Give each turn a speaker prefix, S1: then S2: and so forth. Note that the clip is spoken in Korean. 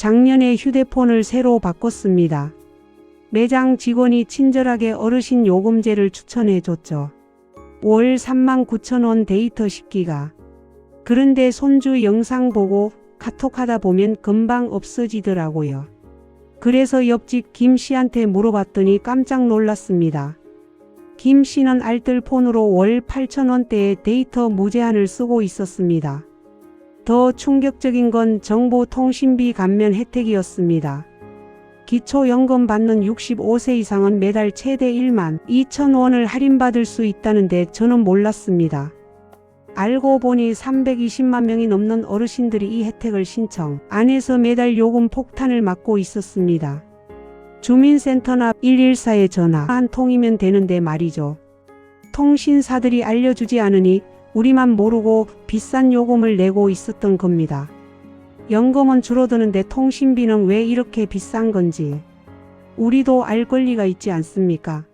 S1: 작년에 휴대폰을 새로 바꿨습니다. 매장 직원이 친절하게 어르신 요금제를 추천해 줬죠. 월 39,000원 데이터 10기가. 그런데 손주 영상 보고 카톡하다 보면 금방 없어지더라고요. 그래서 옆집 김 씨한테 물어봤더니 깜짝 놀랐습니다. 김 씨는 알뜰폰으로 월 8,000원대의 데이터 무제한을 쓰고 있었습니다. 더 충격적인 건 정보통신비 감면 혜택이었습니다. 기초연금 받는 65세 이상은 매달 최대 1만 2천 원을 할인받을 수 있다는데 저는 몰랐습니다. 알고 보니 320만 명이 넘는 어르신들이 이 혜택을 신청 안 해서 매달 요금 폭탄을 맞고 있었습니다. 주민센터나 114에 전화 한 통이면 되는데 말이죠. 통신사들이 알려주지 않으니 우리만 모르고 비싼 요금을 내고 있었던 겁니다. 연금은 줄어드는데 통신비는 왜 이렇게 비싼 건지 우리도 알 권리가 있지 않습니까?